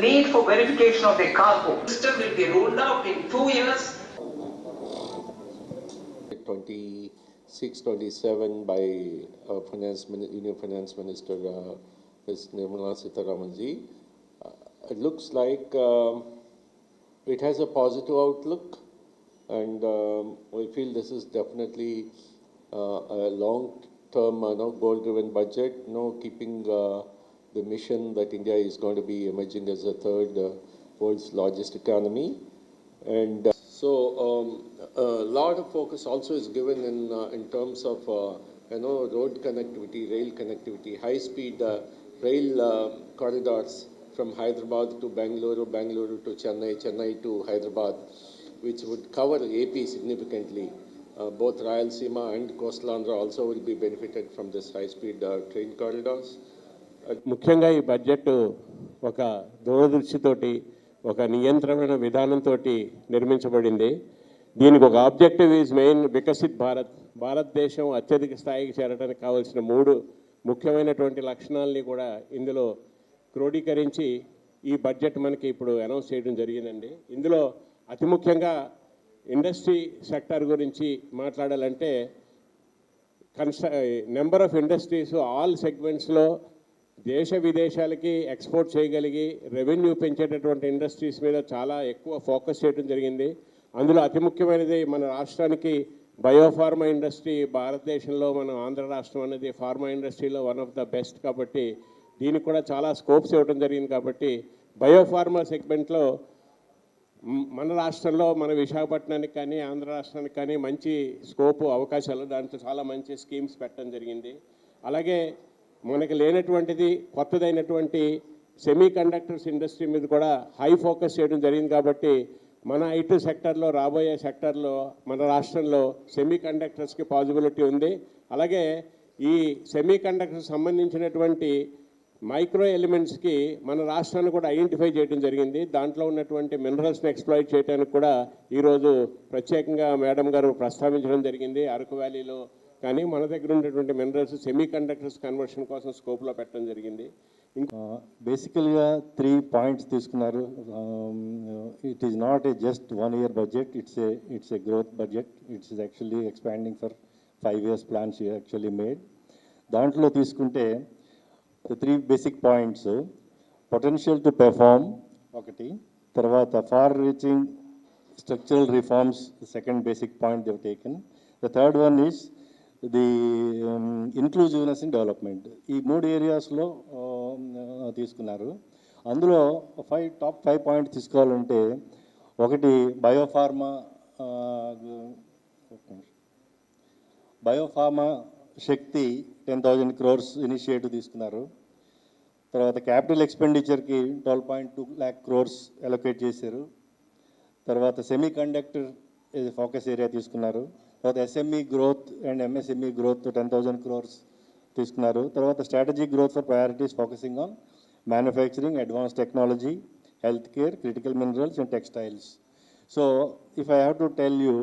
need for verification of their cargo. System will be rolled out in two years 26, 27 by uh, Finance, Mini- Union Finance Minister, uh, Ms. Nirmala Sitharamanji. Uh, It looks like um, it has a positive outlook, and um, we feel this is definitely uh, a long-term, uh, no, goal-driven budget, no, keeping uh, the mission that India is going to be emerging as a third uh, world's largest economy. And uh, so, um, a lot of focus also is given in, uh, in terms of, uh, you know, road connectivity, rail connectivity, high-speed uh, rail uh, corridors from Hyderabad to Bangalore, Bangalore to Chennai, Chennai to Hyderabad, which would cover AP significantly. Uh, both Rayalaseema and Coastal Andhra also will be benefited from this high-speed train corridors. ముఖ్యంగా ఈ budget ఒక దూరదృష్టితోటి ఒక నియంత్రణ విధానంతో నిర్మించబడింది. దీనికి ఒక objective is main Viksit Bharat. భారతదేశం అత్యధిక స్థాయికి చేరడానికి కావాల్సిన మూడు ముఖ్యమైనటువంటి లక్షణాలని కూడా ఇందులో క్రోడీకరించి ఈ బడ్జెట్ మనకి ఇప్పుడు అనౌన్స్ చేయడం జరిగిందండి. ఇందులో అతి ముఖ్యంగా ఇండస్ట్రీ సెక్టర్ గురించి మాట్లాడాలంటే కన్స్ట్ర నెంబర్ ఆఫ్ ఇండస్ట్రీస్ ఆల్ సెగ్మెంట్స్లో దేశ విదేశాలకి ఎక్స్పోర్ట్ చేయగలిగి రెవెన్యూ పెంచేటటువంటి ఇండస్ట్రీస్ మీద చాలా ఎక్కువ ఫోకస్ చేయడం జరిగింది. అందులో అతి ముఖ్యమైనది మన రాష్ట్రానికి బయోఫార్మా ఇండస్ట్రీ భారతదేశంలో మన ఆంధ్ర రాష్ట్రం అనేది ఫార్మా ఇండస్ట్రీలో వన్ ఆఫ్ ద బెస్ట్ కాబట్టి దీనికి కూడా చాలా స్కోప్స్ ఇవ్వడం జరిగింది కాబట్టి బయోఫార్మా సెగ్మెంట్లో మన రాష్ట్రంలో మన విశాఖపట్నానికి కానీ ఆంధ్ర రాష్ట్రానికి కానీ మంచి స్కోపు అవకాశాలు దాంట్లో చాలా మంచి స్కీమ్స్ పెట్టడం జరిగింది. అలాగే మనకి లేనటువంటిది కొత్తదైనటువంటి సెమీ కండక్టర్స్ ఇండస్ట్రీ మీద కూడా హై ఫోకస్ చేయడం జరిగింది కాబట్టి మన ఐటీ సెక్టర్లో రాబోయే సెక్టర్లో మన రాష్ట్రంలో సెమీ కండక్టర్స్కి పాజిబిలిటీ ఉంది. అలాగే ఈ సెమీ కండక్టర్స్ సంబంధించినటువంటి మైక్రో ఎలిమెంట్స్కి మన రాష్ట్రాన్ని కూడా ఐడెంటిఫై చేయడం జరిగింది. దాంట్లో ఉన్నటువంటి మినరల్స్ని ఎక్స్ప్లాయిట్ చేయడానికి కూడా ఈరోజు ప్రత్యేకంగా మేడం గారు ప్రస్తావించడం జరిగింది. అరకు వ్యాలీలో కానీ మన దగ్గర ఉన్నటువంటి మినరల్స్ సెమీ కండక్టర్స్ కన్వర్షన్ కోసం స్కోప్లో పెట్టడం జరిగింది. బేసికల్గా త్రీ పాయింట్స్ తీసుకున్నారు. It is not a just one year budget it's a it's a growth budget it's actually expanding for five years plans actually made దాంట్లో తీసుకుంటే three basic points potential to perform ఒకటి తర్వాత far reaching structural reforms second basic point they've taken the third one is the inclusiveness in development ఈ మూడు ఏరియాస్లో తీసుకున్నారు. అందులో five top five point తీసుకోవాలంటే ఒకటి biopharma biopharma Shakti ten thousand crores initiative తీసుకున్నారు. తర్వాత capital ఎక్స్పెండిచర్కి twelve point two lakh crores allocate చేశారు. తర్వాత సెమీ కండక్టర్ ఫోకస్ ఏరియా తీసుకున్నారు. తర్వాత SME growth and MSME growth ten thousand crores తీసుకున్నారు తర్వాత strategic growth for priorities focusing on manufacturing advance technology health care critical minerals and textiles so if I have to tell you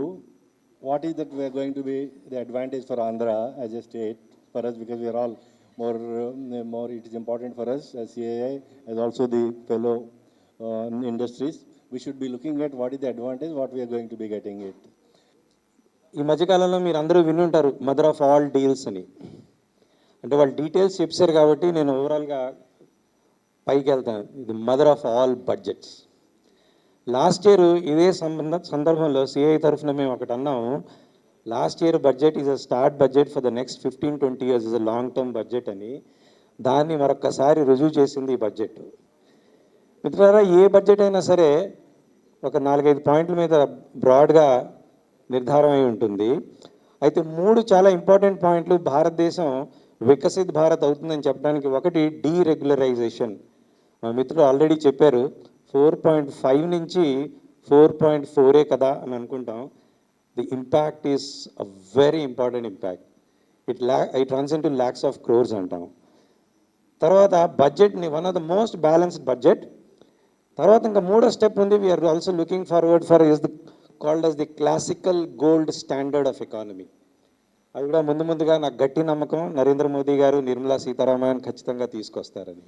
what is that we are going to be the advantage for Andhra as a state for us because we are all more, uh, more it is important for us as CAI as also the fellow uh, industries. We should be looking at what is the advantage, what we are going to be getting it. ఈ మధ్యకాలంలో మీరు అందరూ వినుంటారు mother of all deals అని. అంటే వాళ్ళు details చెప్పారు కాబట్టి నేను ఓవరాల్గా పైకి వెళ్తాను. ఇది mother of all budgets last year ఇదే సంబంధ సందర్భంలో సిఐ తరఫున మేము ఒకటి అన్నాము. Last year budget is a start budget for the next fifteen twenty years is a long term budget అని. దాన్ని మరొక్కసారి రుజువు చేసింది ఈ బడ్జెట్ మిత్రులారా ఏ బడ్జెట్ అయినా సరే ఒక నాలుగైదు పాయింట్ల మీద బ్రాడ్గా నిర్ధారమై ఉంటుంది. అయితే మూడు చాలా ఇంపార్టెంట్ పాయింట్లు భారతదేశం వికసిత్ భారత్ అవుతుందని చెప్పడానికి ఒకటి డీరెగ్యులరైజేషన్ మా మిత్రుడు ఆల్రెడీ చెప్పారు ఫోర్ పాయింట్ ఫైవ్ నుంచి ఫోర్ పాయింట్ ఫోరే కదా అని అనుకుంటాం. The impact is a very important impact it ల్యా it runs into lakhs of crores అంటాం. తర్వాత బడ్జెట్ని one of the most balanced budget తర్వాత ఇంకా మూడో స్టెప్ ఉంది we are also looking forward for is the called as the classical gold standard of economy అది కూడా ముందు ముందుగా నాకు గట్టి నమ్మకం. నరేంద్ర మోదీ గారు నిర్మలా సీతారామన్ ఖచ్చితంగా తీసుకొస్తారని.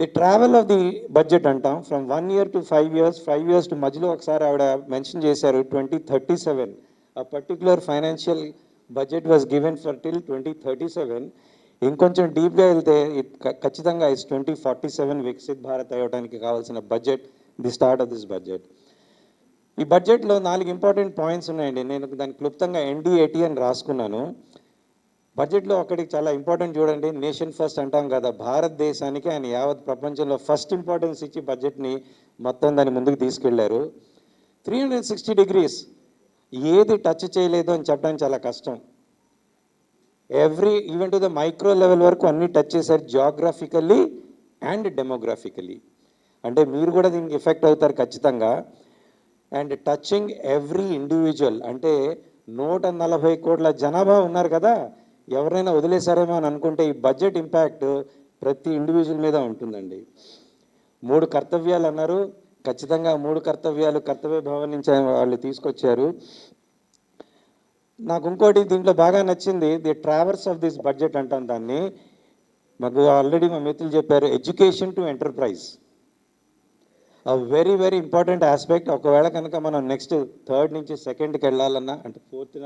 The travel of the budget అంటాం. From one year to five years five years to మధ్యలో ఒకసారి ఆవిడ మెన్షన్ చేశారు ట్వంటీ థర్టీ సెవెన్ ఆ particular financial budget was given for till twenty thirty seven ఇంకొంచెం డీప్గా వెళ్తే ఖచ్చితంగా is twenty forty seven Viksit Bharat అవ్వడానికి కావాల్సిన budget the start of this budget ఈ బడ్జెట్లో నాలుగు ఇంపార్టెంట్ పాయింట్స్ ఉన్నాయండి. నేను దాన్ని క్లుప్తంగా ఎన్డీఏటీ అని రాసుకున్నాను. బడ్జెట్లో ఒకటి చాలా ఇంపార్టెంట్ చూడండి. నేషన్ ఫస్ట్ అంటాం కదా. భారతదేశానికి ఆయన యావత్ ప్రపంచంలో ఫస్ట్ ఇంపార్టెన్స్ ఇచ్చి బడ్జెట్ని మొత్తం దాని ముందుకు తీసుకెళ్ళారు. త్రీ హండ్రెడ్ సిక్స్టీ డిగ్రీస్ ఏది టచ్ చేయలేదు అని చెప్పడం చాలా కష్టం. Every even to the micro level వరకు అన్ని టచ్ చేశారు జియోగ్రఫికల్లీ అండ్ డెమోగ్రాఫికలీ అంటే మీరు కూడా దీనికి ఎఫెక్ట్ అవుతారు ఖచ్చితంగా. అండ్ టచింగ్ ఎవ్రీ ఇండివిజువల్ అంటే నూట నలభై కోట్ల జనాభా ఉన్నారు కదా ఎవరైనా వదిలేశారేమో అని అనుకుంటే ఈ బడ్జెట్ ఇంపాక్ట్ ప్రతి ఇండివిజువల్ మీద ఉంటుందండి. మూడు కర్తవ్యాలు అన్నారు. ఖచ్చితంగా మూడు కర్తవ్యాలు కర్తవ్య భవన్ నుంచి వాళ్ళు తీసుకొచ్చారు. నాకు ఇంకోటి దీంట్లో బాగా నచ్చింది the traverse of this budget అంటాం దాన్ని. మాకు ఆల్రెడీ మా మిత్రులు చెప్పారు education to enterprise very very important aspect ఒకవేళ కనుక మనం నెక్స్ట్ థర్డ్ నుంచి సెకండ్కి వెళ్ళాలన్నా అంటే ఫోర్త్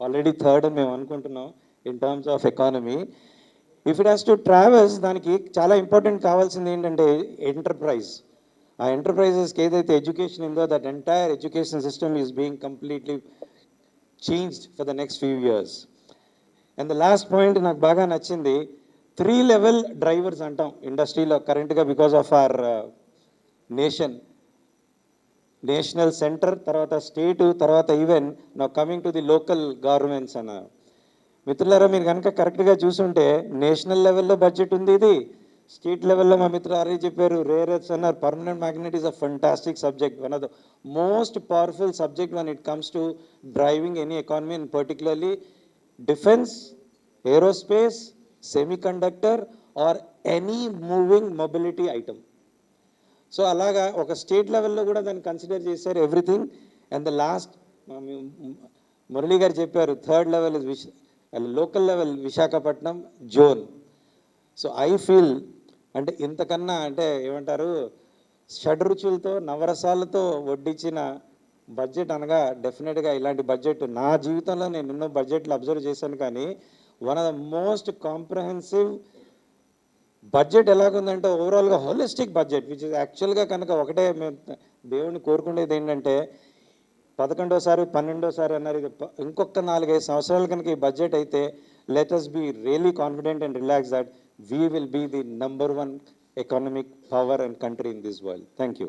ఆల్రెడీ థర్డ్ అని మేము అనుకుంటున్నాం in terms of economy if it has to travels దానికి చాలా ఇంపార్టెంట్ కావాల్సింది ఏంటంటే ఎంటర్ప్రైజ్ ఆ ఎంటర్ప్రైజెస్కి ఏదైతే ఎడ్యుకేషన్ ఉందో that entire education system is being completely changed for the next few years and the last point నాకు బాగా నచ్చింది త్రీ లెవెల్ డ్రైవర్స్ అంటాం ఇండస్ట్రీలో కరెంట్గా because of our nation. National centre తర్వాత స్టేట్ తర్వాత ఈవెన్ నా coming to the local governments అన్న. మిత్రులారా మీరు కనుక కరెక్ట్గా చూసుంటే నేషనల్ లెవెల్లో బడ్జెట్ ఉంది ఇది. స్టేట్ లెవెల్లో మా మిత్రులు ఆల్రెడీ చెప్పారు రేరెస్ అన్నారు permanent magnet is a fantastic subject one of the most powerful subject one it comes to driving any economy and particularly defence aerospace semiconductor or any moving mobility item so అలాగా ఒక state లెవెల్లో కూడా దాన్ని consider చేశారు everything. And the last Murali గారు చెప్పారు third level is విశ local level Visakhapatnam zone. So I feel అంటే ఇంతకన్నా అంటే ఏమంటారు షడ్రుచులతో నవరసాలతో వడ్డించిన బడ్జెట్ అనగా డెఫినెట్గా ఇలాంటి బడ్జెట్. నా జీవితంలో నేను ఎన్నో బడ్జెట్లు అబ్జర్వ్ చేశాను కానీ one of the most comprehensive budget ఎలాగుందంటే ఓవరాల్గా హోలిస్టిక్ బడ్జెట్ విచ్ ఇస్ యాక్చువల్గా కనుక ఒకటే మేము దేవుడిని కోరుకునేది ఏంటంటే పదకొండోసారి పన్నెండోసారి అన్నారు. ఇది ఇంకొక నాలుగైదు సంవత్సరాలు కనుక ఈ బడ్జెట్ అయితే let be really confident and relax that we will be the number one economic power and country in this world thank you